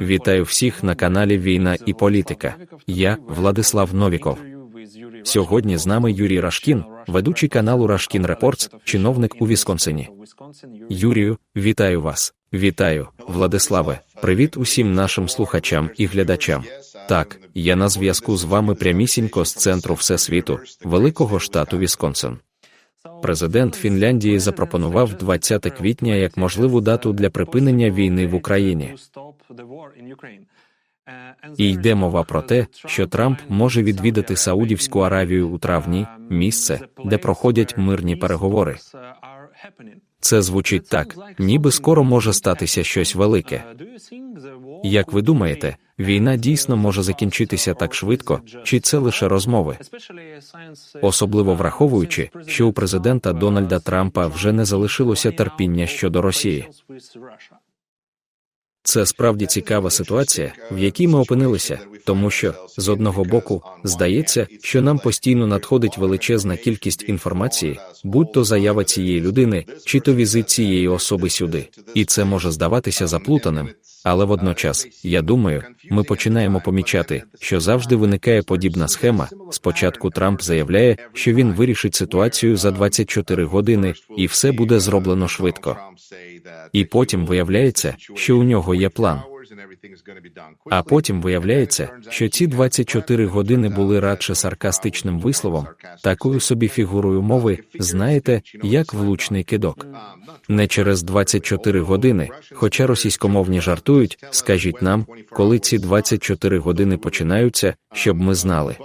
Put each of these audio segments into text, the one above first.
Вітаю всіх на каналі Війна і політика. Я Владислав Новіков. Сьогодні з нами Юрій Рашкін, ведучий каналу Рашкін Репортс, чиновник у Вісконсині. Юрію, вітаю вас. Вітаю, Владиславе. Привіт усім нашим слухачам і глядачам. Так, я на зв'язку з вами прямісінько з центру Всесвіту, великого штату Вісконсин. Президент Фінляндії запропонував 20 квітня як можливу дату для припинення війни в Україні. І йде мова про те, що Трамп може відвідати Саудівську Аравію у травні, місце, де проходять мирні переговори. Це звучить так, ніби скоро може статися щось велике. Як ви думаєте, війна дійсно може закінчитися так швидко, чи це лише розмови? Особливо враховуючи, що у президента Дональда Трампа вже не залишилося терпіння щодо Росії. Це справді цікава ситуація, в якій ми опинилися, тому що з одного боку здається, що нам постійно надходить величезна кількість інформації, будь то заява цієї людини, чи то візит цієї особи сюди, і це може здаватися заплутаним. Але водночас, я думаю, ми починаємо помічати, що завжди виникає подібна схема. Спочатку Трамп заявляє, що він вирішить ситуацію за 24 години, і все буде зроблено швидко. І потім виявляється, що у нього є план. А потім виявляється, що ці 24 години були радше саркастичним висловом, такою собі фігурою мови, знаєте, як влучний кидок. Не через 24 години, хоча російськомовні жартують, скажіть нам, коли ці 24 години починаються, щоб ми знали.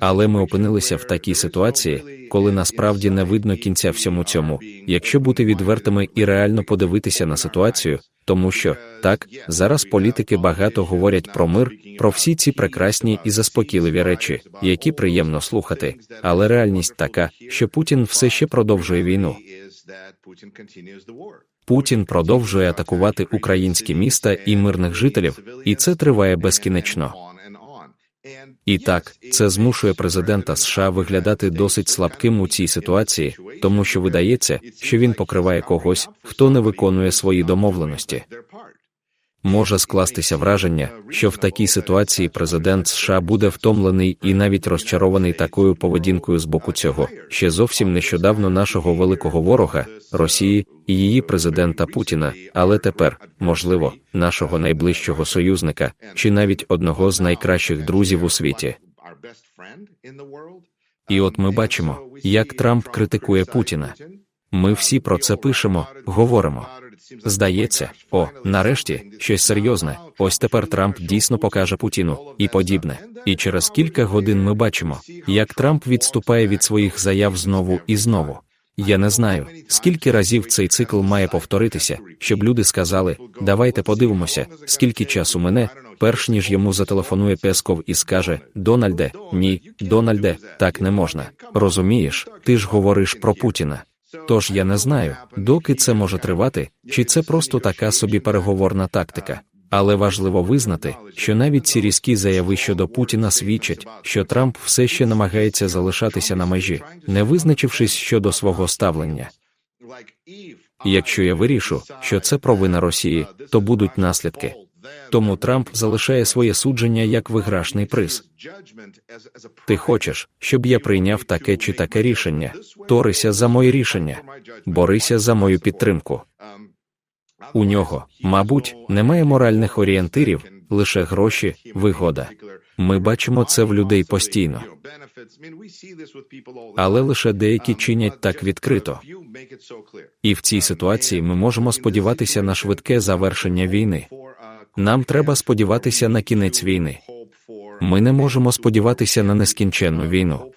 Але ми опинилися в такій ситуації, коли насправді не видно кінця всьому цьому, якщо бути відвертими і реально подивитися на ситуацію, тому що так зараз політики багато говорять про мир, про всі ці прекрасні і заспокійливі речі, які приємно слухати. Але реальність така, що Путін все ще продовжує війну. Путін продовжує атакувати українські міста і мирних жителів, і це триває безкінечно. І так, це змушує президента США виглядати досить слабким у цій ситуації, тому що видається, що він покриває когось, хто не виконує свої домовленості. Може скластися враження, що в такій ситуації президент США буде втомлений і навіть розчарований такою поведінкою з боку цього, ще зовсім нещодавно нашого великого ворога Росії і її президента Путіна, але тепер, можливо, нашого найближчого союзника чи навіть одного з найкращих друзів у світі. І от ми бачимо, як Трамп критикує Путіна. Ми всі про це пишемо, говоримо. Здається, о, нарешті, щось серйозне. Ось тепер Трамп дійсно покаже Путіну і подібне. І через кілька годин ми бачимо, як Трамп відступає від своїх заяв знову і знову. Я не знаю, скільки разів цей цикл має повторитися, щоб люди сказали: давайте подивимося, скільки часу мене, перш ніж йому зателефонує Песков і скаже: Дональде, ні, Дональде, так не можна. Розумієш, ти ж говориш про Путіна. Тож я не знаю, доки це може тривати, чи це просто така собі переговорна тактика. Але важливо визнати, що навіть ці різкі заяви щодо Путіна свідчать, що Трамп все ще намагається залишатися на межі, не визначившись щодо свого ставлення. Якщо я вирішу, що це провина Росії, то будуть наслідки. Тому Трамп залишає своє судження як виграшний приз. Ти хочеш, щоб я прийняв таке чи таке рішення? Торися за моє рішення, борися за мою підтримку. У нього, мабуть, немає моральних орієнтирів, лише гроші, вигода. Ми бачимо це в людей постійно. Але лише деякі чинять так відкрито. І в цій ситуації ми можемо сподіватися на швидке завершення війни. Нам треба сподіватися на кінець війни. Ми не можемо сподіватися на нескінченну війну.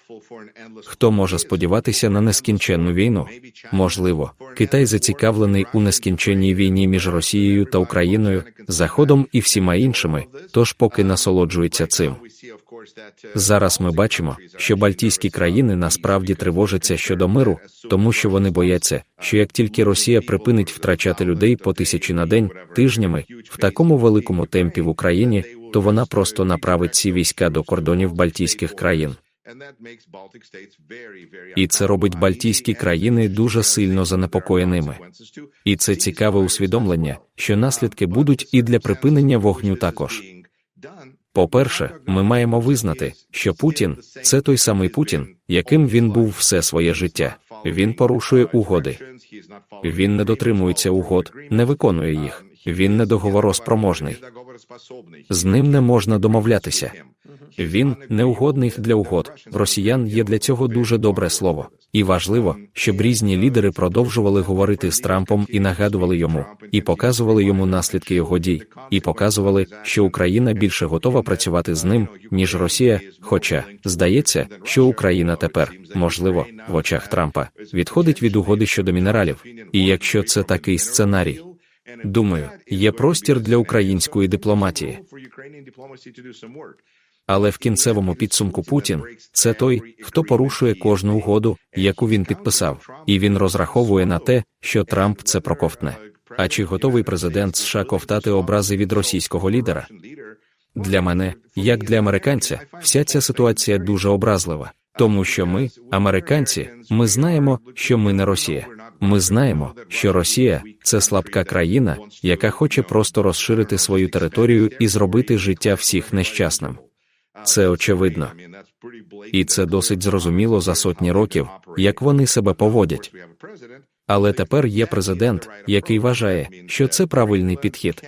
Хто може сподіватися на нескінченну війну? Можливо, Китай зацікавлений у нескінченній війні між Росією та Україною, Заходом і всіма іншими, тож поки насолоджується цим. Зараз ми бачимо, що Балтійські країни насправді тривожаться щодо миру, тому що вони бояться, що як тільки Росія припинить втрачати людей по тисячі на день тижнями в такому великому темпі в Україні, то вона просто направить ці війська до кордонів Балтійських країн. І це робить Балтійські країни дуже сильно занепокоєними. І це цікаве усвідомлення, що наслідки будуть і для припинення вогню також. По-перше, ми маємо визнати, що Путін це той самий Путін, яким він був все своє життя. Він порушує угоди. Він не дотримується угод, не виконує їх. Він не договороспроможний. З ним не можна домовлятися. Він неугодний для угод. Росіян є для цього дуже добре слово. І важливо, щоб різні лідери продовжували говорити з Трампом і нагадували йому, і показували йому наслідки його дій, і показували, що Україна більше готова працювати з ним, ніж Росія. Хоча здається, що Україна тепер, можливо, в очах Трампа відходить від угоди щодо мінералів. І якщо це такий сценарій, думаю, є простір для української дипломатії. Але в кінцевому підсумку Путін це той, хто порушує кожну угоду, яку він підписав, і він розраховує на те, що Трамп це проковтне. А чи готовий президент США ковтати образи від російського лідера? Для мене, як для американця, вся ця ситуація дуже образлива, тому що ми, американці, ми знаємо, що ми не Росія. Ми знаємо, що Росія це слабка країна, яка хоче просто розширити свою територію і зробити життя всіх нещасним. Це очевидно. І це досить зрозуміло за сотні років, як вони себе поводять. Але тепер є президент, який вважає, що це правильний підхід.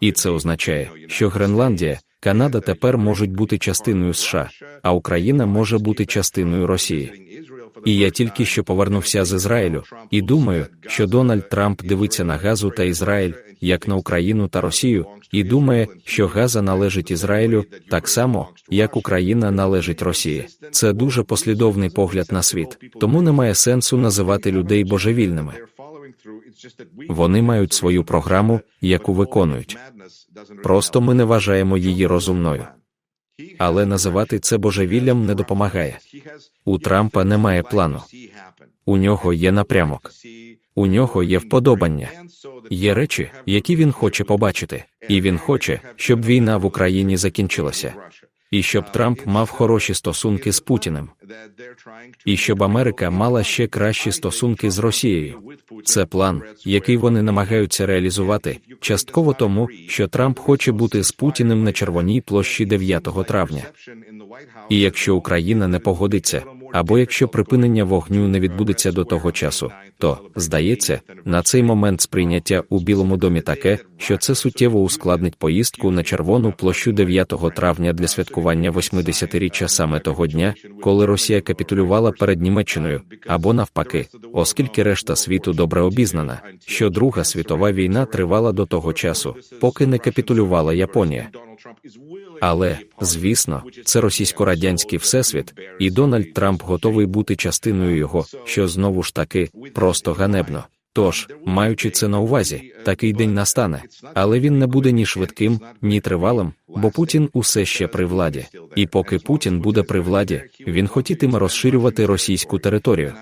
І це означає, що Гренландія, Канада тепер можуть бути частиною США, а Україна може бути частиною Росії. І я тільки що повернувся з Ізраїлю, і думаю, що Дональд Трамп дивиться на Газу та Ізраїль як на Україну та Росію, і думає, що Газа належить Ізраїлю так само, як Україна належить Росії. Це дуже послідовний погляд на світ, тому немає сенсу називати людей божевільними. Вони мають свою програму, яку виконують. Просто ми не вважаємо її розумною. Але називати це божевіллям не допомагає. У Трампа немає плану. У нього є напрямок. У нього є вподобання. Є речі, які він хоче побачити, і він хоче, щоб війна в Україні закінчилася, і щоб Трамп мав хороші стосунки з Путіним, і щоб Америка мала ще кращі стосунки з Росією. Це план, який вони намагаються реалізувати, частково тому, що Трамп хоче бути з Путіним на червоній площі 9 травня. І якщо Україна не погодиться, або якщо припинення вогню не відбудеться до того часу, то здається, на цей момент сприйняття у Білому домі таке, що це суттєво ускладнить поїздку на червону площу 9 травня для святкування 80-річчя саме того дня, коли Росія капітулювала перед Німеччиною, або навпаки, оскільки решта світу добре обізнана, що Друга світова війна тривала до того часу, поки не капітулювала Японія. Але, звісно, це російсько-радянський всесвіт, і Дональд Трамп готовий бути частиною його, що знову ж таки просто ганебно. Тож, маючи це на увазі, такий день настане, але він не буде ні швидким, ні тривалим, бо Путін усе ще при владі. І поки Путін буде при владі, він хотітиме розширювати російську територію.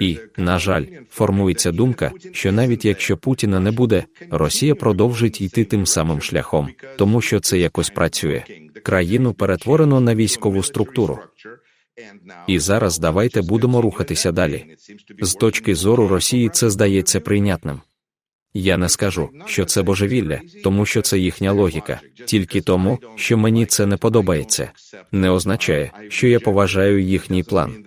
І, на жаль, формується думка, що навіть якщо Путіна не буде, Росія продовжить йти тим самим шляхом, тому що це якось працює. Країну перетворено на військову структуру. І зараз давайте будемо рухатися далі. З точки зору Росії це здається прийнятним. Я не скажу, що це божевілля, тому що це їхня логіка, тільки тому, що мені це не подобається. Не означає, що я поважаю їхній план.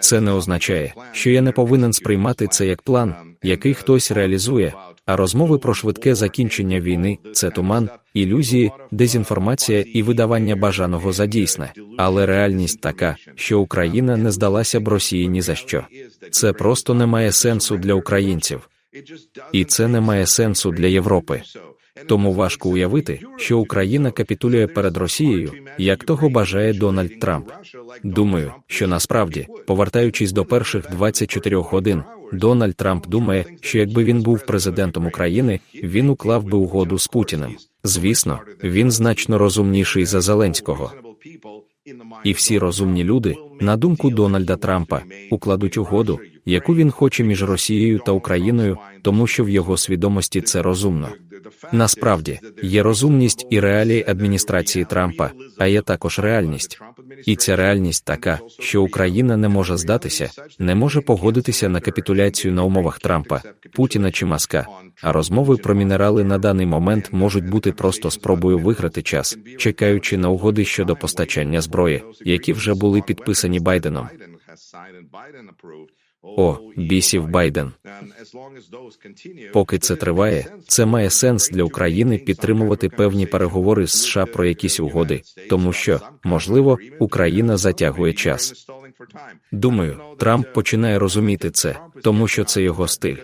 Це не означає, що я не повинен сприймати це як план, який хтось реалізує, а розмови про швидке закінчення війни це туман, ілюзії, дезінформація і видавання бажаного за дійсне. Але реальність така, що Україна не здалася б Росії ні за що. Це просто не має сенсу для українців. І це не має сенсу для Європи. Тому важко уявити, що Україна капітулює перед Росією, як того бажає Дональд Трамп. Думаю, що насправді, повертаючись до перших 24 годин, Дональд Трамп думає, що якби він був президентом України, він уклав би угоду з Путіним. Звісно, він значно розумніший за Зеленського. І всі розумні люди, на думку Дональда Трампа, укладуть угоду, яку він хоче між Росією та Україною, тому що в його свідомості це розумно. Насправді є розумність і реалії адміністрації Трампа, а є також реальність. І ця реальність така, що Україна не може здатися, не може погодитися на капітуляцію на умовах Трампа, Путіна чи Маска. А розмови про мінерали на даний момент можуть бути просто спробою виграти час, чекаючи на угоди щодо постачання зброї, які вже були підписані Байденом. О, бісів Байден. Поки це триває, це має сенс для України підтримувати певні переговори з США про якісь угоди, тому що, можливо, Україна затягує час. Думаю, Трамп починає розуміти це, тому що це його стиль.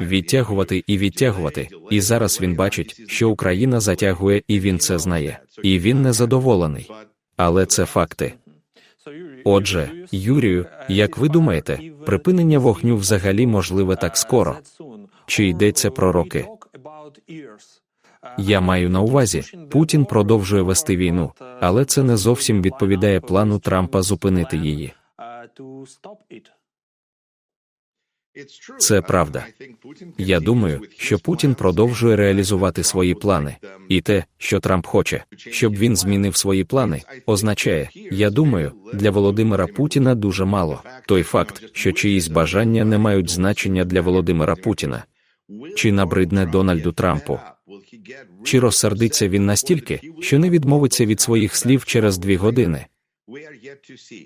Відтягувати і відтягувати. І зараз він бачить, що Україна затягує, і він це знає. І він незадоволений. Але це факти. Отже, Юрію, як ви думаєте, припинення вогню взагалі можливе так скоро? Чи йдеться про роки? Я маю на увазі, Путін продовжує вести війну, але це не зовсім відповідає плану Трампа зупинити її. Це правда. Я думаю, що Путін продовжує реалізувати свої плани, і те, що Трамп хоче, щоб він змінив свої плани, означає, я думаю, для Володимира Путіна дуже мало. Той факт, що чиїсь бажання не мають значення для Володимира Путіна, чи набридне Дональду Трампу. Чи розсердиться він настільки, що не відмовиться від своїх слів через дві години?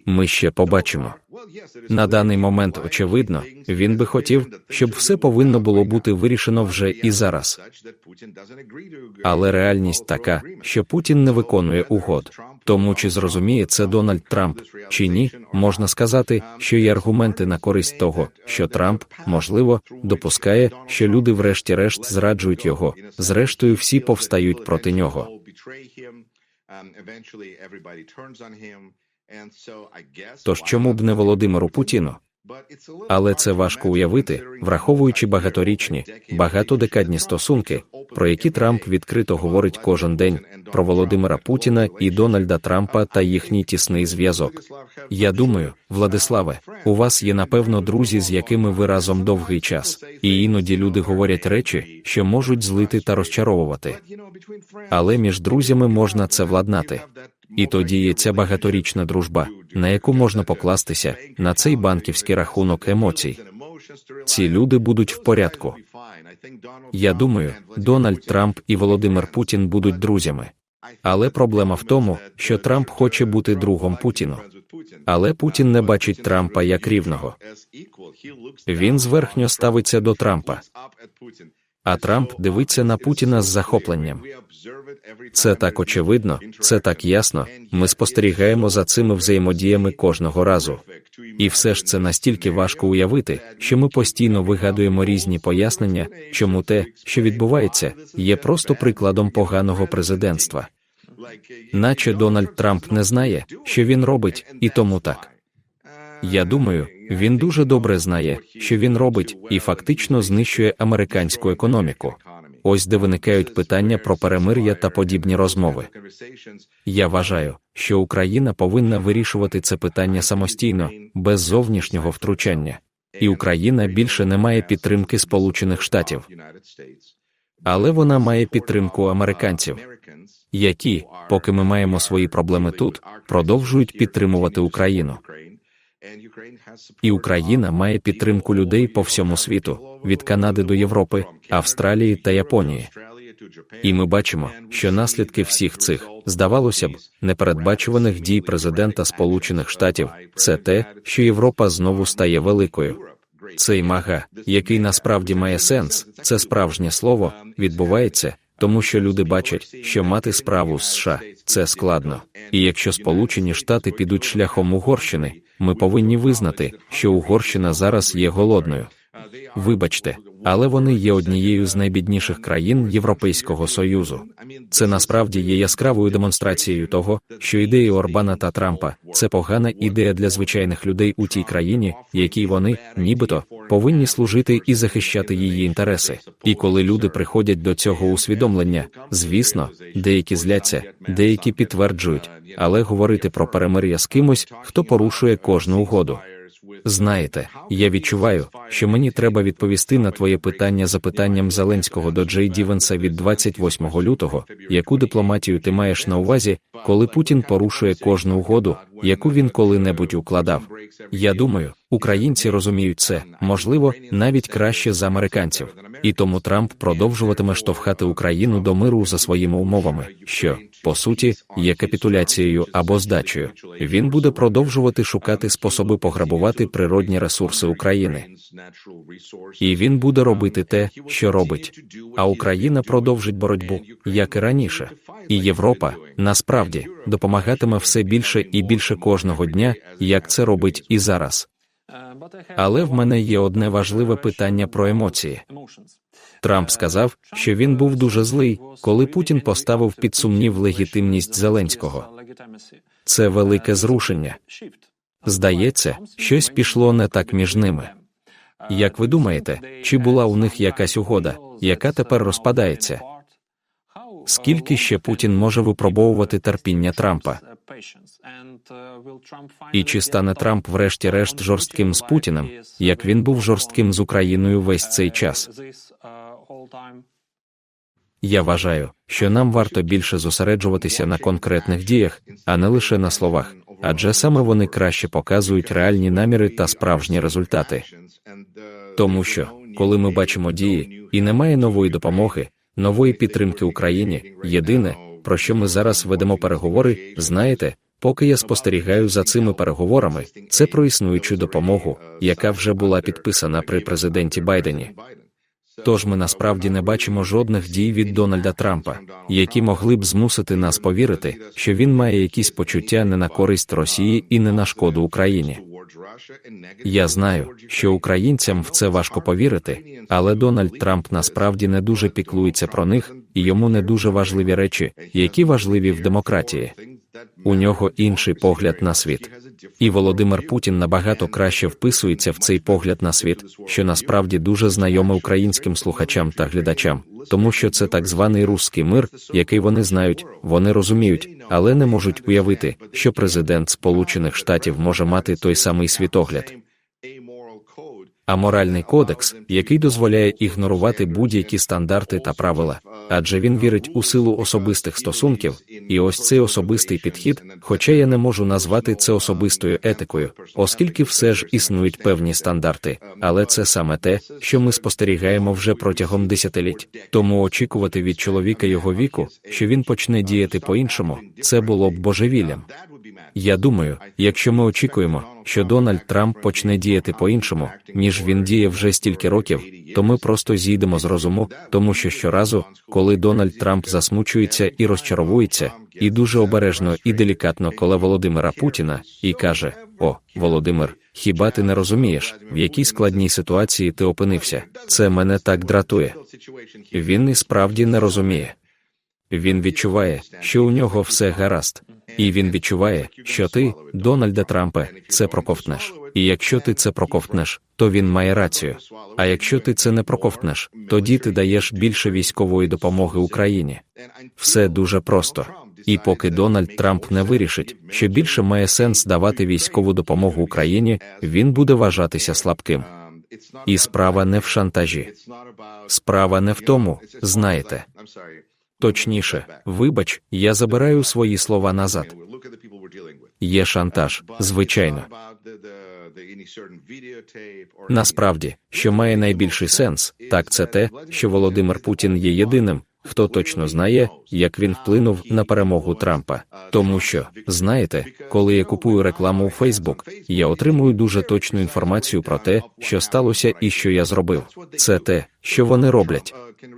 Ми ще побачимо. На даний момент, очевидно, він би хотів, щоб все повинно було бути вирішено вже і зараз. Але реальність така, що Путін не виконує угод. Тому чи зрозуміє це Дональд Трамп чи ні, можна сказати, що є аргументи на користь того, що Трамп, можливо, допускає, що люди, врешті-решт, зраджують його. Зрештою, всі повстають проти нього. Тож чому б не Володимиру Путіну? Але це важко уявити, враховуючи багаторічні, багатодекадні стосунки, про які Трамп відкрито говорить кожен день про Володимира Путіна і Дональда Трампа та їхній тісний зв'язок. Я думаю, Владиславе, у вас є напевно друзі, з якими ви разом довгий час, і іноді люди говорять речі, що можуть злити та розчаровувати. Але між друзями можна це владнати. І тоді є ця багаторічна дружба, на яку можна покластися на цей банківський рахунок емоцій. Ці люди будуть в порядку. Я думаю, Дональд Трамп і Володимир Путін будуть друзями. Але проблема в тому, що Трамп хоче бути другом Путіну. Але Путін не бачить Трампа як рівного. Він зверхньо ставиться до Трампа. А Трамп дивиться на Путіна з захопленням. Це так очевидно, це так ясно. Ми спостерігаємо за цими взаємодіями кожного разу. І все ж це настільки важко уявити, що ми постійно вигадуємо різні пояснення, чому те, що відбувається, є просто прикладом поганого президентства. Наче Дональд Трамп не знає, що він робить, і тому так. Я думаю, він дуже добре знає, що він робить, і фактично знищує американську економіку. Ось де виникають питання про перемир'я та подібні розмови. Я вважаю, що Україна повинна вирішувати це питання самостійно, без зовнішнього втручання, і Україна більше не має підтримки Сполучених Штатів. Але вона має підтримку американців, які, поки ми маємо свої проблеми тут, продовжують підтримувати Україну. І Україна має підтримку людей по всьому світу від Канади до Європи, Австралії та Японії. І ми бачимо, що наслідки всіх цих, здавалося б, непередбачуваних дій президента Сполучених Штатів це те, що Європа знову стає великою. Цей мага, який насправді має сенс, це справжнє слово, відбувається, тому що люди бачать, що мати справу з США це складно. І якщо Сполучені Штати підуть шляхом Угорщини, ми повинні визнати, що Угорщина зараз є голодною. Вибачте, але вони є однією з найбідніших країн Європейського союзу. Це насправді є яскравою демонстрацією того, що ідеї Орбана та Трампа це погана ідея для звичайних людей у тій країні, якій вони, нібито, повинні служити і захищати її інтереси. І коли люди приходять до цього усвідомлення, звісно, деякі зляться, деякі підтверджують, але говорити про перемир'я з кимось, хто порушує кожну угоду. Знаєте, я відчуваю, що мені треба відповісти на твоє питання запитанням Зеленського до Джей Дівенса від 28 лютого, яку дипломатію ти маєш на увазі, коли Путін порушує кожну угоду, яку він коли-небудь укладав. Я думаю, українці розуміють це, можливо, навіть краще за американців. І тому Трамп продовжуватиме штовхати Україну до миру за своїми умовами, що, по суті, є капітуляцією або здачею. Він буде продовжувати шукати способи пограбувати природні ресурси України. І він буде робити те, що робить. А Україна продовжить боротьбу, як і раніше. І Європа насправді допомагатиме все більше і більше кожного дня, як це робить і зараз. Але в мене є одне важливе питання про емоції. Трамп сказав, що він був дуже злий, коли Путін поставив під сумнів легітимність Зеленського. Це велике зрушення. Здається, щось пішло не так між ними. Як ви думаєте, чи була у них якась угода, яка тепер розпадається? Скільки ще Путін може випробовувати терпіння Трампа? І чи стане Трамп, врешті-решт, жорстким з Путіним, як він був жорстким з Україною весь цей час? Я вважаю, що нам варто більше зосереджуватися на конкретних діях, а не лише на словах, адже саме вони краще показують реальні наміри та справжні результати. Тому що, коли ми бачимо дії і немає нової допомоги, нової підтримки Україні, єдине, про що ми зараз ведемо переговори, знаєте, поки я спостерігаю за цими переговорами, це про існуючу допомогу, яка вже була підписана при президенті Байдені. Тож ми насправді не бачимо жодних дій від Дональда Трампа, які могли б змусити нас повірити, що він має якісь почуття не на користь Росії і не на шкоду Україні. Я знаю, що українцям в це важко повірити, але Дональд Трамп насправді не дуже піклується про них, і йому не дуже важливі речі, які важливі в демократії. У нього інший погляд на світ. І Володимир Путін набагато краще вписується в цей погляд на світ, що насправді дуже знайоме українським слухачам та глядачам, тому що це так званий русський мир, який вони знають, вони розуміють, але не можуть уявити, що президент Сполучених Штатів може мати той самий світогляд. А моральний кодекс, який дозволяє ігнорувати будь-які стандарти та правила, адже він вірить у силу особистих стосунків, і ось цей особистий підхід, хоча я не можу назвати це особистою етикою, оскільки все ж існують певні стандарти, але це саме те, що ми спостерігаємо вже протягом десятиліть. Тому очікувати від чоловіка його віку, що він почне діяти по-іншому, це було б божевіллям. Я думаю, якщо ми очікуємо, що Дональд Трамп почне діяти по-іншому, ніж він діє вже стільки років, то ми просто зійдемо з розуму, тому що щоразу, коли Дональд Трамп засмучується і розчаровується, і дуже обережно і делікатно коле Володимира Путіна, і каже: О, Володимир, хіба ти не розумієш, в якій складній ситуації ти опинився? Це мене так дратує. Він і справді не розуміє. Він відчуває, що у нього все гаразд, і він відчуває, що ти, Дональда Трампе, це проковтнеш. І якщо ти це проковтнеш, то він має рацію. А якщо ти це не проковтнеш, тоді ти даєш більше військової допомоги Україні. Все дуже просто. І поки Дональд Трамп не вирішить, що більше має сенс давати військову допомогу Україні, він буде вважатися слабким. І справа не в шантажі. Справа не в тому, знаєте. Точніше, вибач, я забираю свої слова назад. Є шантаж, звичайно. Насправді, що має найбільший сенс, так це те, що Володимир Путін є єдиним, хто точно знає, як він вплинув на перемогу Трампа. Тому що, знаєте, коли я купую рекламу у Фейсбук, я отримую дуже точну інформацію про те, що сталося і що я зробив. Це те, що вони роблять.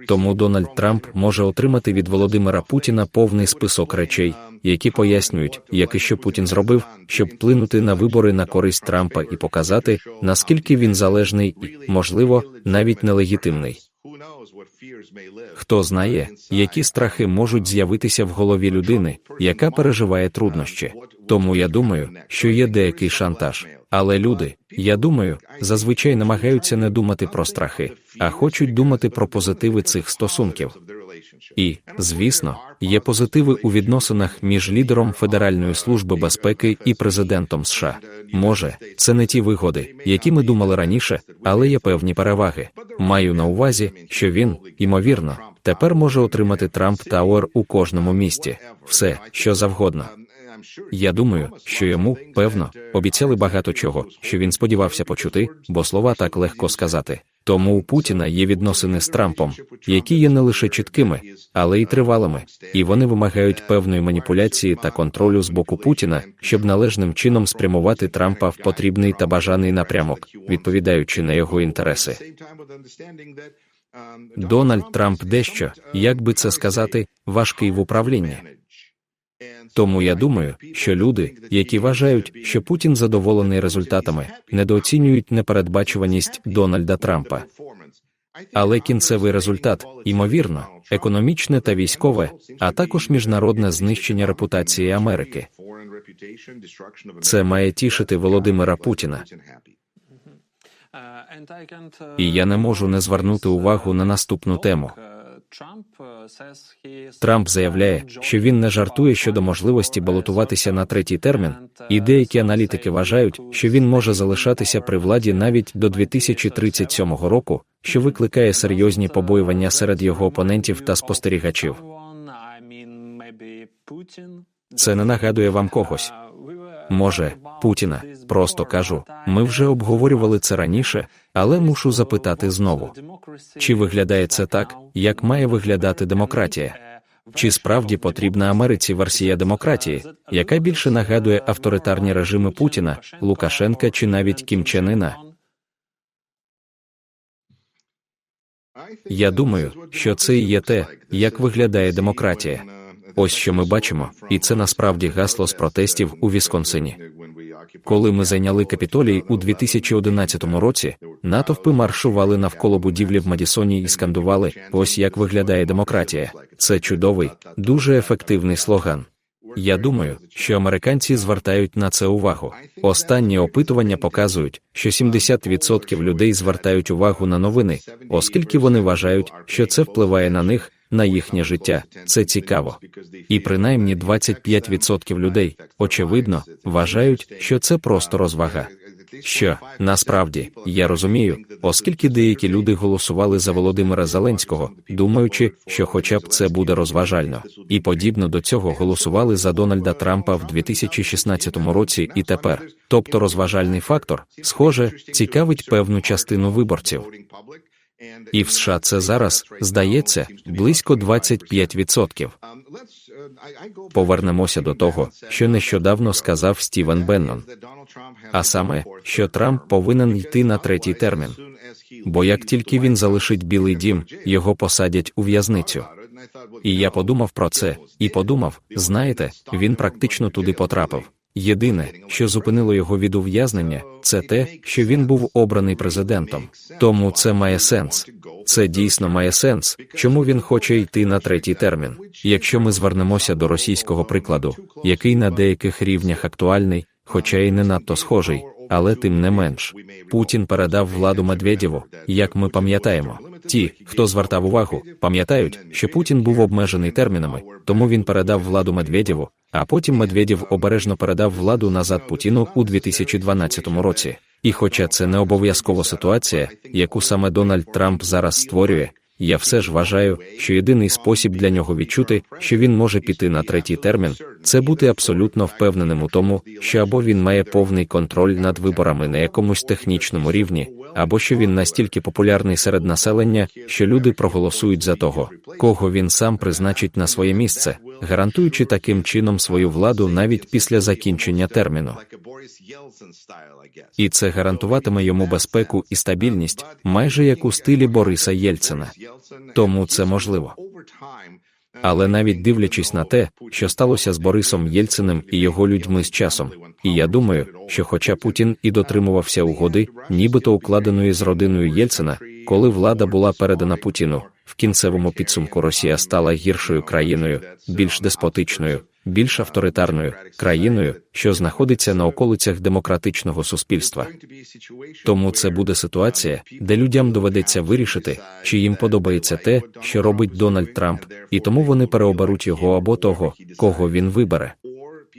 Тому Дональд Трамп може отримати від Володимира Путіна повний список речей, які пояснюють, як і що Путін зробив, щоб вплинути на вибори на користь Трампа і показати, наскільки він залежний і, можливо, навіть нелегітимний. Хто знає, які страхи можуть з'явитися в голові людини, яка переживає труднощі. Тому я думаю, що є деякий шантаж. Але люди, я думаю, зазвичай намагаються не думати про страхи, а хочуть думати про позитиви цих стосунків. І, звісно, є позитиви у відносинах між лідером Федеральної служби безпеки і президентом США. Може, це не ті вигоди, які ми думали раніше, але є певні переваги. Маю на увазі, що він, ймовірно, тепер може отримати Трамп Тауер у кожному місті, все, що завгодно. Я думаю, що йому, певно, обіцяли багато чого, що він сподівався почути, бо слова так легко сказати. Тому у Путіна є відносини з Трампом, які є не лише чіткими, але й тривалими, і вони вимагають певної маніпуляції та контролю з боку Путіна, щоб належним чином спрямувати Трампа в потрібний та бажаний напрямок, відповідаючи на його інтереси. Дональд Трамп дещо, як би це сказати, важкий в управлінні. Тому я думаю, що люди, які вважають, що Путін задоволений результатами, недооцінюють непередбачуваність Дональда Трампа. Але кінцевий результат, ймовірно, економічне та військове, а також міжнародне знищення репутації Америки. Це має тішити Володимира Путіна. І я не можу не звернути увагу на наступну тему. Трамп заявляє, що він не жартує щодо можливості балотуватися на третій термін, і деякі аналітики вважають, що він може залишатися при владі навіть до 2037 року, що викликає серйозні побоювання серед його опонентів та спостерігачів. Це не нагадує вам когось. Може, Путіна, просто кажу. Ми вже обговорювали це раніше, але мушу запитати знову: чи виглядає це так, як має виглядати демократія? Чи справді потрібна Америці версія демократії, яка більше нагадує авторитарні режими Путіна, Лукашенка чи навіть Кім Чен Іна? Я думаю, що це і є те, як виглядає демократія. Ось що ми бачимо, і це насправді гасло з протестів у Вісконсині. Коли ми зайняли капітолій у 2011 році, натовпи маршували навколо будівлі в Мадісоні і скандували: ось як виглядає демократія. Це чудовий, дуже ефективний слоган. Я думаю, що американці звертають на це увагу. Останні опитування показують, що 70% людей звертають увагу на новини, оскільки вони вважають, що це впливає на них, на їхнє життя. Це цікаво. І принаймні 25% людей, очевидно, вважають, що це просто розвага. Що насправді я розумію, оскільки деякі люди голосували за Володимира Зеленського, думаючи, що, хоча б це буде розважально, і подібно до цього голосували за Дональда Трампа в 2016 році і тепер. Тобто розважальний фактор, схоже, цікавить певну частину виборців. І в США це зараз здається близько 25%. Повернемося до того, що нещодавно сказав Стівен Беннон. А саме, що Трамп повинен йти на третій термін. Бо як тільки він залишить Білий дім, його посадять у в'язницю. І я подумав про це, і подумав: знаєте, він практично туди потрапив. Єдине, що зупинило його від ув'язнення, це те, що він був обраний президентом. Тому це має сенс. Це дійсно має сенс, чому він хоче йти на третій термін. Якщо ми звернемося до російського прикладу, який на деяких рівнях актуальний, хоча й не надто схожий, але тим не менш, Путін передав владу Медведєву, як ми пам'ятаємо. Ті, хто звертав увагу, пам'ятають, що Путін був обмежений термінами, тому він передав владу Медведєву, а потім Медведєв обережно передав владу назад Путіну у 2012 році. І хоча це не обов'язкова ситуація, яку саме Дональд Трамп зараз створює, я все ж вважаю, що єдиний спосіб для нього відчути, що він може піти на третій термін, це бути абсолютно впевненим у тому, що або він має повний контроль над виборами на якомусь технічному рівні, або що він настільки популярний серед населення, що люди проголосують за того, кого він сам призначить на своє місце, гарантуючи таким чином свою владу навіть після закінчення терміну. І це гарантуватиме йому безпеку і стабільність, майже як у стилі Бориса Єльцина. Тому це можливо. Але навіть дивлячись на те, що сталося з Борисом Єльциним і його людьми з часом, і я думаю, що, хоча Путін і дотримувався угоди, нібито укладеної з родиною Єльцина, коли влада була передана Путіну, в кінцевому підсумку Росія стала гіршою країною, більш деспотичною, більш авторитарною країною, що знаходиться на околицях демократичного суспільства. Тому це буде ситуація, де людям доведеться вирішити, чи їм подобається те, що робить Дональд Трамп, і тому вони переоберуть його або того, кого він вибере.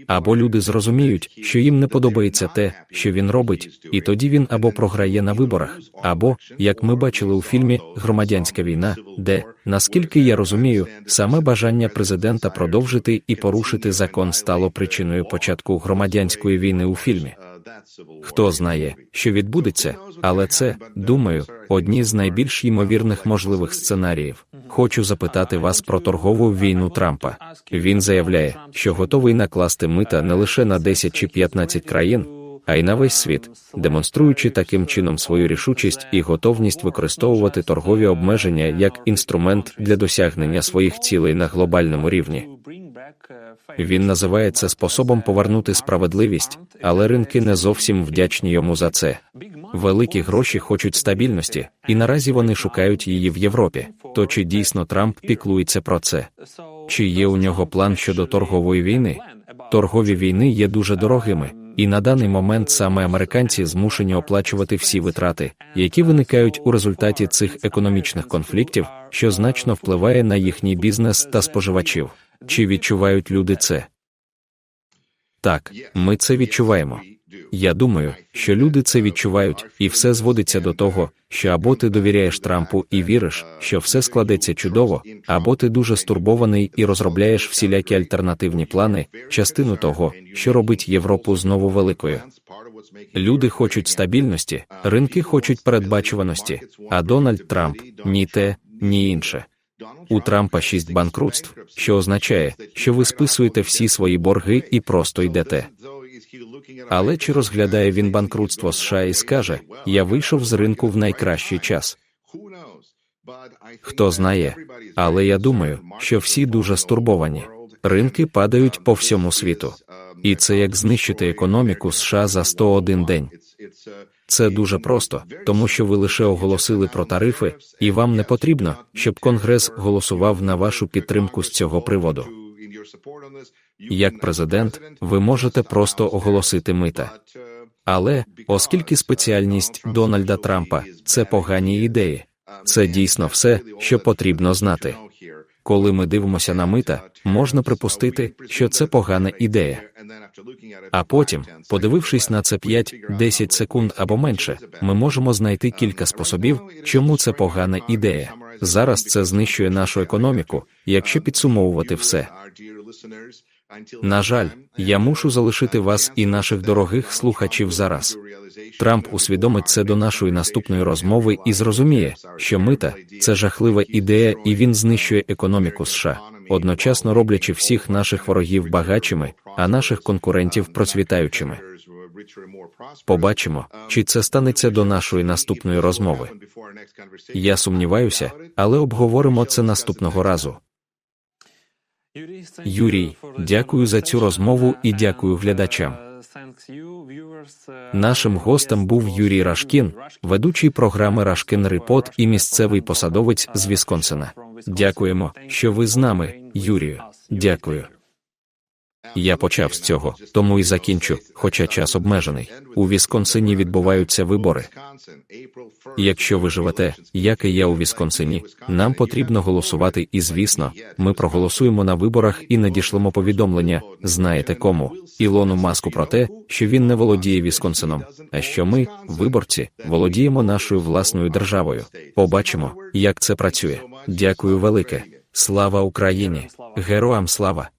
Або люди зрозуміють, що їм не подобається те, що він робить, і тоді він або програє на виборах, або, як ми бачили у фільмі Громадянська війна, де, наскільки я розумію, саме бажання президента продовжити і порушити закон стало причиною початку громадянської війни у фільмі. Хто знає, що відбудеться, але це, думаю, одні з найбільш ймовірних можливих сценаріїв. Хочу запитати вас про торгову війну Трампа. Він заявляє, що готовий накласти мита не лише на 10 чи 15 країн, а й на весь світ, демонструючи таким чином свою рішучість і готовність використовувати торгові обмеження як інструмент для досягнення своїх цілей на глобальному рівні. Він називає це способом повернути справедливість, але ринки не зовсім вдячні йому за це. Великі гроші хочуть стабільності, і наразі вони шукають її в Європі. То чи дійсно Трамп піклується про це? Чи є у нього план щодо торгової війни? Торгові війни є дуже дорогими, і на даний момент саме американці змушені оплачувати всі витрати, які виникають у результаті цих економічних конфліктів, що значно впливає на їхній бізнес та споживачів. Чи відчувають люди це? Так, ми це відчуваємо. Я думаю, що люди це відчувають, і все зводиться до того, що або ти довіряєш Трампу і віриш, що все складеться чудово, або ти дуже стурбований і розробляєш всілякі альтернативні плани, частину того, що робить Європу знову великою. Люди хочуть стабільності, ринки хочуть передбачуваності, а Дональд Трамп ні те, ні інше. У Трампа шість банкрутств, що означає, що ви списуєте всі свої борги і просто йдете. Але чи розглядає він банкрутство США і скаже, я вийшов з ринку в найкращий час? Хто знає, але я думаю, що всі дуже стурбовані. Ринки падають по всьому світу, і це як знищити економіку США за 101 день. Це дуже просто, тому що ви лише оголосили про тарифи, і вам не потрібно, щоб Конгрес голосував на вашу підтримку з цього приводу. Як президент, ви можете просто оголосити мита. Але оскільки спеціальність Дональда Трампа це погані ідеї, це дійсно все, що потрібно знати. Коли ми дивимося на мита, можна припустити, що це погана ідея. А потім, подивившись на це 5-10 секунд або менше, ми можемо знайти кілька способів, чому це погана ідея. Зараз це знищує нашу економіку, якщо підсумовувати все. На жаль, я мушу залишити вас і наших дорогих слухачів зараз. Трамп усвідомить це до нашої наступної розмови і зрозуміє, що мита це жахлива ідея, і він знищує економіку США, одночасно роблячи всіх наших ворогів багатшими, а наших конкурентів процвітаючими. Побачимо, чи це станеться до нашої наступної розмови. Я сумніваюся, але обговоримо це наступного разу. Юрій, дякую за цю розмову і дякую глядачам. Нашим гостем був Юрій Рашкін, ведучий програми Рашкін Репот і місцевий посадовець з Вісконсина. Дякуємо, що ви з нами, Юрію. Дякую. Я почав з цього, тому і закінчу, хоча час обмежений. У Вісконсині відбуваються вибори. Якщо ви живете, як і я у Вісконсині, нам потрібно голосувати, і звісно, ми проголосуємо на виборах і надішлемо повідомлення. Знаєте кому? Ілону маску про те, що він не володіє Вісконсином, а що ми, виборці, володіємо нашою власною державою. Побачимо, як це працює. Дякую велике. Слава Україні! Героям слава!